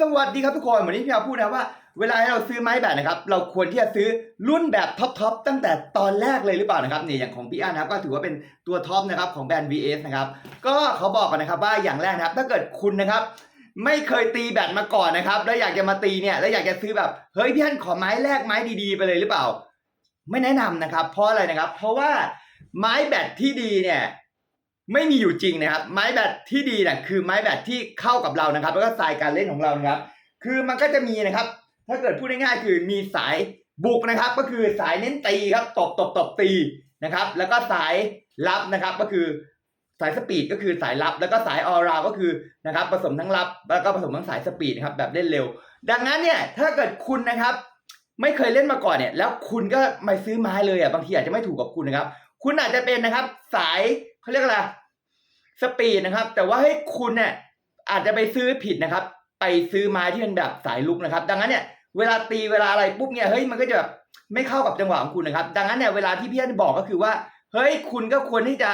สวัสดีครับทุกคนวันนี้พี่อาพูดนะว่า เวลาให้เราซื้อไม้แบตนะครับ เราควรที่จะซื้อรุ่นแบบท็อปๆตั้งแต่ตอนแรกเลยหรือเปล่านะครับเนี่ยอย่างของพี่อันนะครับก็ถือว่าเป็นตัวท็อปนะครับของแบรนด์ VS นะครับก็เขาบอกกันนะครับว่าอย่างแรกนะครับ ถ้าเกิดคุณนะครับ ไม่เคยตีแบตมาก่อนนะครับ แล้วอยากจะมาตีเนี่ยแล้วอยากจะซื้อแบบเฮ้ยพี่อันขอไม้แรกไม้ดีๆ ไปเลยหรือเปล่า ไม่แนะนำนะครับ เพราะอะไรนะครับ เพราะว่าไม้แบตที่ดีเนี่ย ไม่มีอยู่จริงนะครับ ไม้แบตที่ดีเนี่ยคือไม้แบตที่เข้ากับเรานะครับ แล้วก็สายการเล่นของเรานะครับ คือมันก็จะมีนะครับ ถ้าเกิดพูดง่ายๆคือมีสายบุกนะครับ ก็คือสายเน้นตีครับตบตบตบตีนะครับ แล้วก็สายรับนะครับ ก็คือสายสปีดก็คือสายรับ แล้วก็สายออราก็คือนะครับผสมทั้งรับ แล้วก็ผสมทั้งสายสปีดนะครับแบบเล่นเร็ว ดังนั้นเนี่ยถ้าเกิดคุณนะครับไม่เคยเล่นมาก่อนเนี่ย แล้วคุณก็มาซื้อไม้เลยอะบางทีอาจจะไม่ถูกกับคุณนะครับ คุณอาจจะเป็นนะครับ สาย เขาเรียกอะไรสปีดนะครับ แต่ว่าให้ยคุณเนี่ยอาจจะไปซื้อผิดนะครับ ไปซื้อไม้ที่เป็นแบบสายลุกนะครับ ดังนั้นเนี่ยเวลาตีเวลาอะไรปุ๊บเนี่ยเฮ้ยมันก็จะแบบไม่เข้ากับจังหวะของคุณนะครับ ดังนั้นเนี่ยเวลาที่พี่อันบอกก็คือว่า เฮ้ยคุณก็ควรที่จะ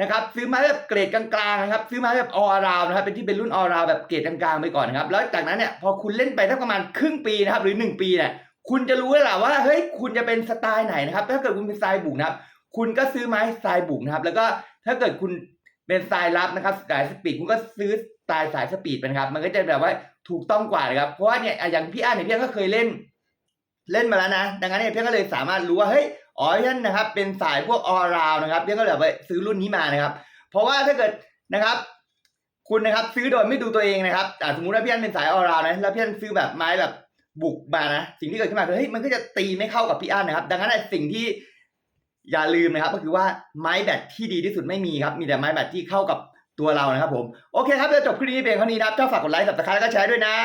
นะครับ ซื้อไม้แบบเกรดกลางๆนะครับ ซื้อไม้แบบออราวนะครับ เป็นที่เป็นรุ่นออราวแบบเกรดกลางๆไปก่อนนะครับแล้วจากนั้นเนี่ยพอคุณเล่นไปสักประมาณครึ่งปีนะครับ หรือหนึ่งปีเนี่ยคุณจะรู้แล้วล่ะว่าเฮ้ยคุณจะเป็นสไตล์ไหนนะครับ ถ้าเกิดคุณเป็นสไตล์บุกนะครับ คุณก็ซื้อไม้สไตล์บุกนะครับ แล้วก็ถ้าเกิดคุณเป็นสไตล์รับนะครับสายสปีดคุณก็ซื้อสไตล์สายสปีดไปนะครับ มันก็จะแบบว่าถูกต้องกว่านะครับ เพราะว่าเนี่ยอย่างพี่อ่านเนี่ยพี่อ่านก็เคยเล่น เล่นมาแล้วนะ ดังนั้นเนี่ยพี่ก็เลยสามารถรู้ว่าเฮ้ยอ๋อพี่อ่านนะครับ เป็นสายพวกออราวนะครับพี่ก็เลยไปซื้อรุ่นนี้มานะครับ เพราะว่าถ้าเกิดนะครับ คุณนะครับซื้อโดยไม่ดูตัวเองนะครับอ่สมมุติว่าพี่อันเป็นสายออราวนะแล้วพี่อันซื้อแบบไม้แบบบุกมานะสิ่งที่เกิดขึ้นมาคือเฮ้ยมันก็จะตีไม่เข้ากับพี่อันนะครับ ดังนั้นสิ่งที่ อย่าลืมนะครับก็คือว่าไม้แบตที่ดีที่สุดไม่มีครับ มีแต่ไม้แบตที่เข้ากับตัวเรานะครับผม โอเคครับเดี๋ยวจบคลิปนี้เพียงเท่านี้นะครับถ้าฝากกดไลค์สับสไครต์แล้วก็แชร์ด้วยนะ